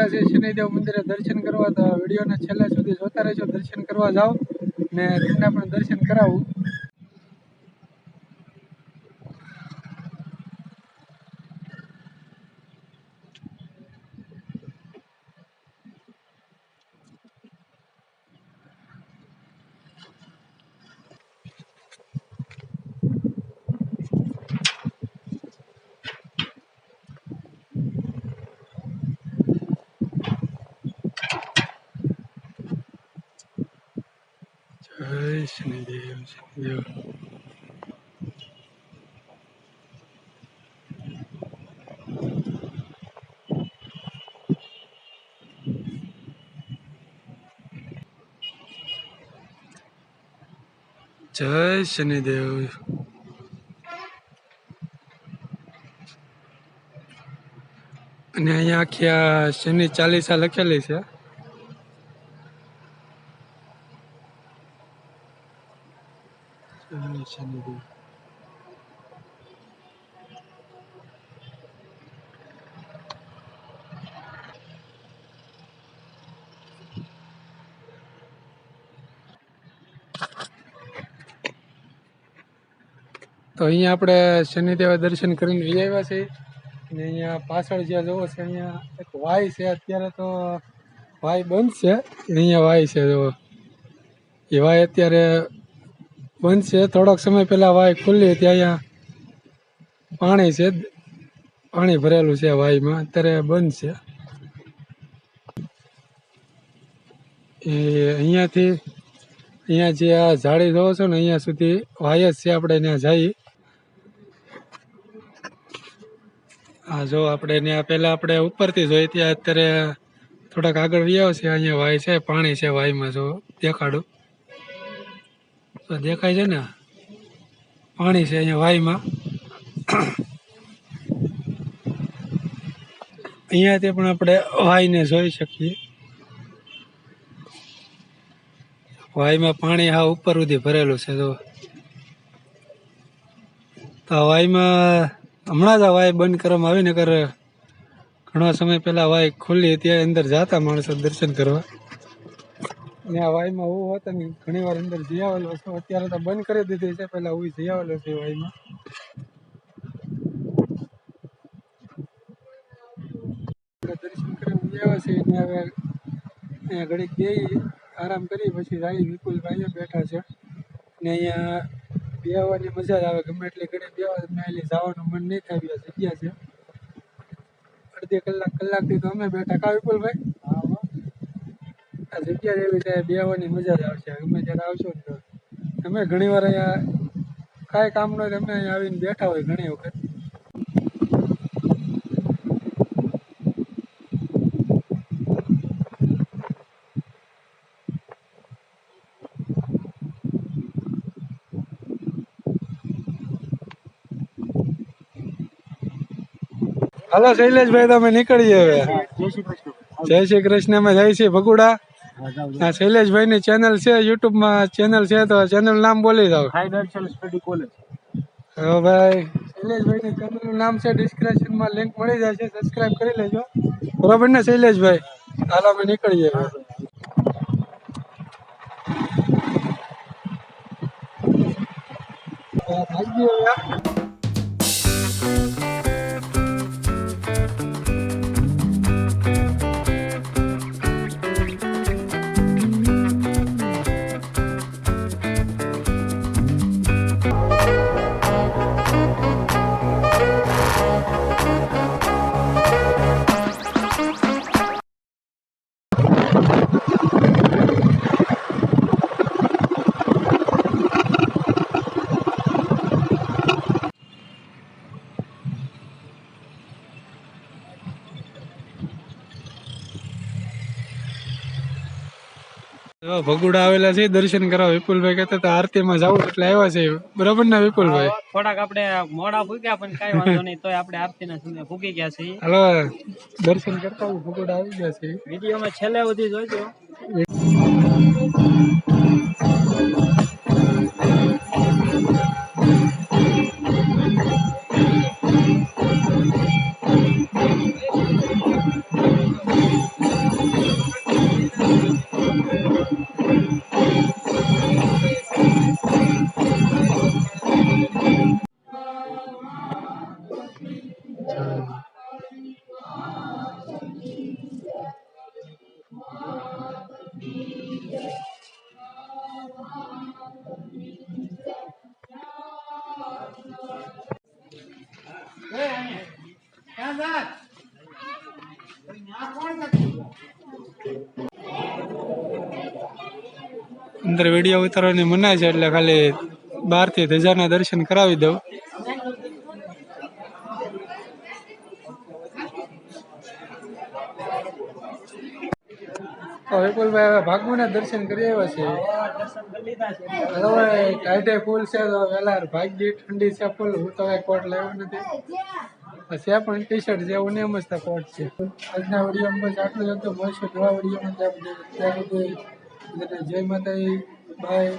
આવેલા છે શનિદેવ મંદિરે દર્શન કરવા તો વિડીયોને છેલ્લે સુધી જોતા રહેજો. દર્શન કરવા જાઓ ને તમને પણ દર્શન કરાવું. જય શનિદેવ શનિદેવ જય શનિદેવ અને અહીંયા આખી આ શનિ ચાલીસા લખેલી છે તો અહીંયા આપણે શનિદેવ દર્શન કરીને લઈ આવ્યા છીએ. અને અહીંયા પાછળ જ્યાં જવો છે, અહીંયા એક વાય છે. અત્યારે તો વાય બંધ છે. અહીંયા વાય છે, જોવો. એ વાય અત્યારે બંધ છે. થોડોક સમય પહેલાં વાય ખુલ્લી હતી. અહીંયા પાણી છે. પાણી ભરેલું છે વાયમાં. અત્યારે બંધ છે. એ અહીંયાથી, અહીંયા જે આ ઝાડી જોવો છો ને, અહીંયા સુધી વાય જ છે. આપણે ત્યાં જઈએ. હા જો આપણે ત્યાં પહેલા આપણે ઉપરથી જોઈ ત્યાં અત્યારે થોડાક આગળ વ્યાવ છે અહીંયા વાય છે, પાણી છે વાયમાં, જો દેખાડું. તો દેખાય છે ને? પાણી છે અહીંયા વાયમાં. અહીંયાથી પણ આપણે વાયને જોઈ શકીએ. વાયમાં પાણી હા ઉપર સુધી ભરેલું છે, જો. તો વાયમાં હમણાં જ આ વાય બંધ કરવામાં આવી નગર ઘણા સમય પહેલા વાય ખુલ્લી ત્યાં અંદર જાતા માણસો દર્શન કરવા. ને આ વાયમાં હું હતો ને ઘણી વાર અંદર જઈ આવેલો છું. અત્યારે તો બંધ કરી દીધી છે, પહેલા હું જઈ આવેલો છે વાયમાં. દર્શન કરીને જઈ આવ્યા છે, ને હવે ઘડીક બેસી આરામ કરી, પછી જાય વિપુલભાઈ બેઠા છે. ને અહીંયા બેહવાની મજા જ આવે ગમે એટલી ઘડી બેવા મેં એટલે જવાનું મન નહીં થાય જગ્યા છે. અડધી કલાક કલાકથી તો અમે બેઠા. કા વિપુલભાઈ? આ જગ્યા એવી છે બેહવાની મજા જ આવશે. ગમે ત્યારે આવશો ને તો. તમે ઘણી વાર અહીંયા કાંઈ કામ ન હોય તમે અહીંયા આવીને બેઠા હોય ઘણી વખત. હાલો શૈલેષભાઈ તમે નીકળીએ હવે. જય શ્રી કૃષ્ણ અમે જય છીએ ભગુડા. આ શૈલેષભાઈ ની ચેનલ છે યુટ્યુબમાં ચેનલ છે તો ચેનલ નામ બોલી દઉં. હવે ભાઈ. શૈલેષભાઈ ની ચેનલનું નામ છે ડિસ્ક્રિપ્શનમાં લિંક મળી જશે સબસ્ક્રાઇબ કરી લેજો. બરોબર ને શૈલેષભાઈ? હાલો અમે નીકળીએ હવે. જો ભગુડા આવેલા છે દર્શન કરવા. વિપુલભાઈ કહેતા હતા આરતીમાં જવું એટલે આવ્યા છે. બરાબર ને વિપુલભાઈ? થોડાક આપણે મોડા ફૂક્યા પણ કઈ વાંધો નહીં તોય આપણે આરતીના સમય ફૂકી ગયા છે હલો દર્શન કરતા ભગુડા આવી ગયા છે. વિડીયોમાં છેલ્લે સુધી જોજો. અંદર વીડિયો ઉતારવાની મનાય છે, એટલે ખાલી બહારથી ધજાના દર્શન કરાવી દઉં. તો વિપુલભાઈ હવે ભાગવાના દર્શન કરી આવ્યા છે. ફૂલ છે તો વેલા ઠંડી છે ફૂલ. હું તો કઈ કોટ લેવો નથી. પણ ટી શર્ટ જેવું ને મસ્ત કોટ છે. આજના વિડીયોમાં બસ જ બધાને જય માતાજી બાય